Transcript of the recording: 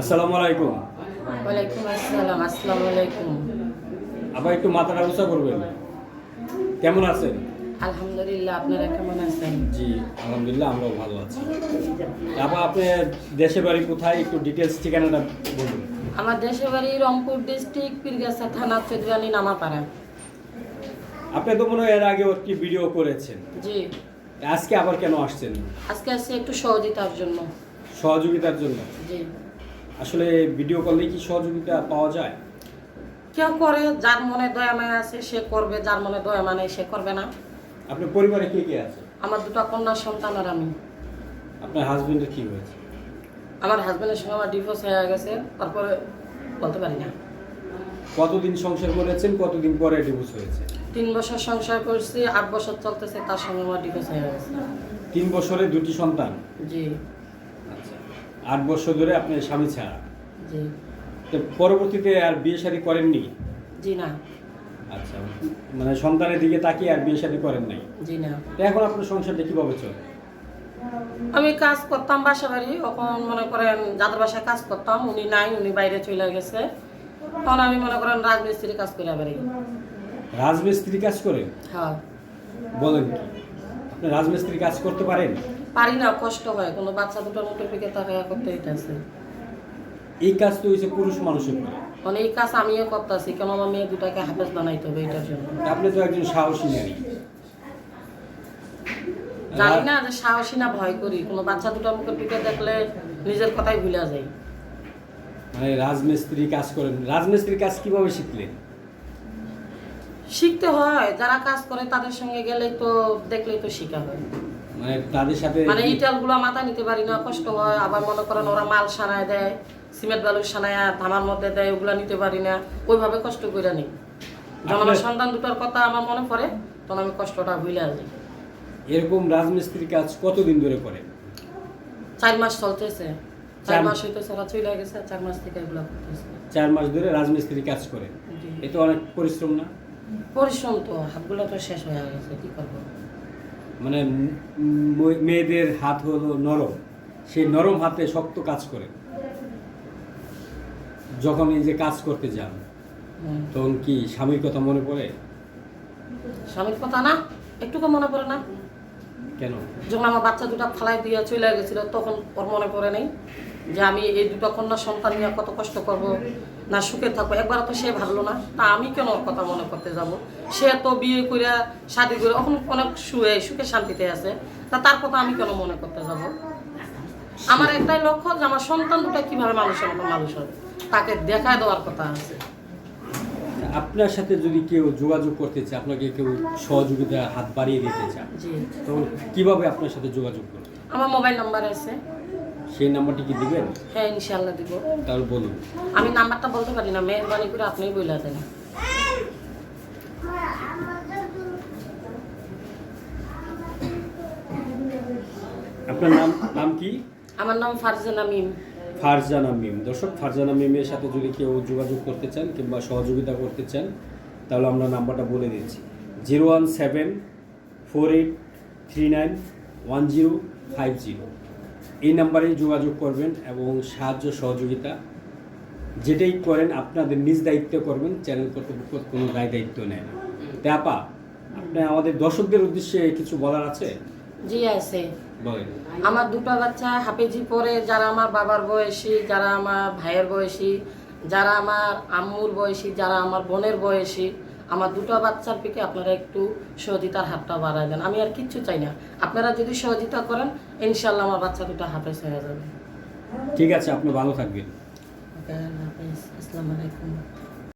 আসসালামু আলাইকুম। ওয়ালাইকুম আসসালাম আসসালামু আলাইকুম। আবার একটু মাথাটা উঁচা করবেন। কেমন আছেন? আলহামদুলিল্লাহ আপনারা কেমন আছেন? জি আলহামদুলিল্লাহ আমরাও ভালো আছি। আবার আপনার দেশের বাড়ি কোথায়? একটু ডিটেলস ঠিকানাটা বলুন। আমার দেশের বাড়ি রংপুর ডিস্ট্রিক্ট পীরগাছা থানা চৌধুরানী নামাপাড়া। আপনি তো মনে হয় এর আগে একটি ভিডিও করেছেন। জি। আজকে আবার কেন আসছেন? আজকে আসছি একটু সহযোগিতার জন্য। সহযোগিতার জন্য। জি। আসলে ভিডিও কলে কি সহযোগিতা পাওয়া যায়? কেউ করে যার মনে দয়া মায়া আছে সে করবে যার মনে দয়া মানে সে করবে না। আপনার পরিবারে কে কে আছে? আমার দুটো কন্যা সন্তান আর আমি। আপনার হাজবেন্ডের কি হয়েছে? আমার হাজবেন্ডের সঙ্গে আমার ডিভোর্স হয়ে গেছে তারপরে বলতে পারি না। কতদিন সংসার করেছেন কতদিন পরে ডিভোর্স হয়েছে? তিন বছর সংসার করছি আট বছর চলতেছে তার সঙ্গে আমার ডিভোর্স হয়ে গেছে। তিন বছরে দুটি সন্তান? জি। আট বছর ধরে আপনার স্বামী ছাড়া। জি। তো পরবর্তীতে আর বিয়ে শাদী করেননি? জি না। আচ্ছা মানে সন্তানের দিকে তাকিয়ে আর বিয়ে শাদী করেন নাই? জি না। তো এখন আপনার সংসারটা কীভাবে চলে? আমি কাজ করতাম বাসা বাড়ি তখন মনে করেন যাদের বাসায় কাজ করতাম উনি নাই উনি বাইরে চলে গেছে। তখন আমি মনে করেন রাজমিস্ত্রি কাজ করে বেড়াই। রাজমিস্ত্রি কাজ করেন হ্যাঁ। বলেন আপনি রাজমিস্ত্রি কাজ করতে পারেন? পারি না কষ্ট হয়। কোনো বাচ্চা দুটোর মতো পিকে তাকে করতে হইতেছে। এই কাজ তো হয়েছে পুরুষ মানুষের করে মানে এই কাজ আমিও করতেছি কেন আমার মেয়ে দুটাকে হাফেজ বানাইতে হবে এটার জন্য? আপনি তো একজন সাহসী নারী। জানি না যে সাহসী না ভয় করি কোনো বাচ্চা দুটোর মুখের পিকে দেখলে নিজের কথাই ভুলে যাই। মানে রাজমিস্ত্রি কাজ করেন রাজমিস্ত্রি কাজ কীভাবে শিখলেন? শিখতে হয় যারা কাজ করে তাদের সঙ্গে গেলেই তো দেখলেই তো শিখা হয়। মানে তাদের সাথে মানে ইটালগুলো মাথা নিতে পারি না কষ্ট হয়। আবার মনে করেন ওরা মাল সানায় দেয় সিমেন্ট বালু সানায় ধামার মধ্যে দেয় ওগুলা নিতে পারি না। ওইভাবে কষ্ট করে নিই। যখন আমার সন্তান দুটোর কথা আমার মনে পড়ে তখন আমি কষ্টটা ভুলে যাই। এরকম রাজমিস্ত্রি কাজ কতদিন ধরে করেন চার মাস চলতেছে। চার মাস হইতেছে ওরা চলে গেছে চার মাস থেকে এগুলো করতেছে। চার মাস ধরে রাজমিস্ত্রি কাজ করেন জি। এ তো অনেক পরিশ্রম না? পরিশ্রম তো হাতগুলো তো শেষ হয়ে গেছে কি করব? মানে মেয়েদের হাত হলো নরম। সেই নরম হাতে শক্ত কাজ করে। যখন এই যে কাজ করতে যান তখন কি স্বামীর কথা মনে পড়ে? স্বামীর কথা না একটুকু মনে পড়ে না। কেন? যখন আমার বাচ্চা দুটো ফালাই দিয়ে চলে গেছিল তখন ওর মনে পড়ে নেই যে আমি এই দুটো কন্যা সন্তান নিয়ে কত কষ্ট করব। না সুখে থাকব। একবার তো সে ভাবলো না। তা আমি কেন ওর কথা মনে করতে যাব? সে তো বিয়ে করে শাদি করে এখন অনেক সুখে সুখে শান্তিতে আছে। তা তার কথা আমি কেন মনে করতে যাব? আমার একটাই লক্ষ্য যে আমার সন্তান দুটো কীভাবে মানুষের মতো মানুষ হবে। তাকে দেখায় দেওয়ার কথা আছে। আপনার সাথে যদি কেউ যোগাযোগ করতে চায় আপনাকে কেউ সহযোগিতা হাত বাড়িয়ে দিতে জি। তখন কীভাবে আপনার সাথে যোগাযোগ করবে? আমার মোবাইল নাম্বার আছে। সেই নাম্বারটি কি দিবেন? হ্যাঁ ইনশাল্লাহ দিব। তাহলে বলুন। আমি নাম্বারটা বলতে পারি না মেহরবানি করে আপনিই বলে দেন। আপনার নাম নাম কি? আমার নাম ফারজানা মিম। ফারজানা মিম। দর্শক ফারজানা মিমের সাথে যদি কেউ যোগাযোগ করতে চান কিংবা সহযোগিতা করতে চান তাহলে আমরা নাম্বারটা বলে দিচ্ছি। Zero one seven four eight three nine one zero five zero. এই নাম্বারেই যোগাযোগ করবেন এবং সাহায্য সহযোগিতা যেটাই করেন আপনাদের নিজ দায়িত্বে করবেন চ্যানেল কর্তৃপক্ষ কোনো দায় দায়িত্ব নেয় না। আপা আপনার আমাদের দর্শকদের উদ্দেশ্যে কিছু বলার আছে? জি আছে। আমার দুটো বাচ্চা হাফেজি পরে যারা আমার বাবার বয়সী যারা আমার ভাইয়ের বয়সী যারা আমার আম্মুর বয়সী যারা আমার বোনের বয়সী আমার দুটো বাচ্চার পিকে আপনারা একটু সহযোগিতার হাতটা বাড়ায় দেন। আমি আর কিচ্ছু চাই না। আপনারা যদি সহযোগিতা করেন ইনশাল্লাহ আমার বাচ্চা দুটো হাফেজ হয়ে যাবে। ঠিক আছে আপনি ভালো থাকবেন। ওকে আল্লাহ হাফেজ। আসসালামু আলাইকুম।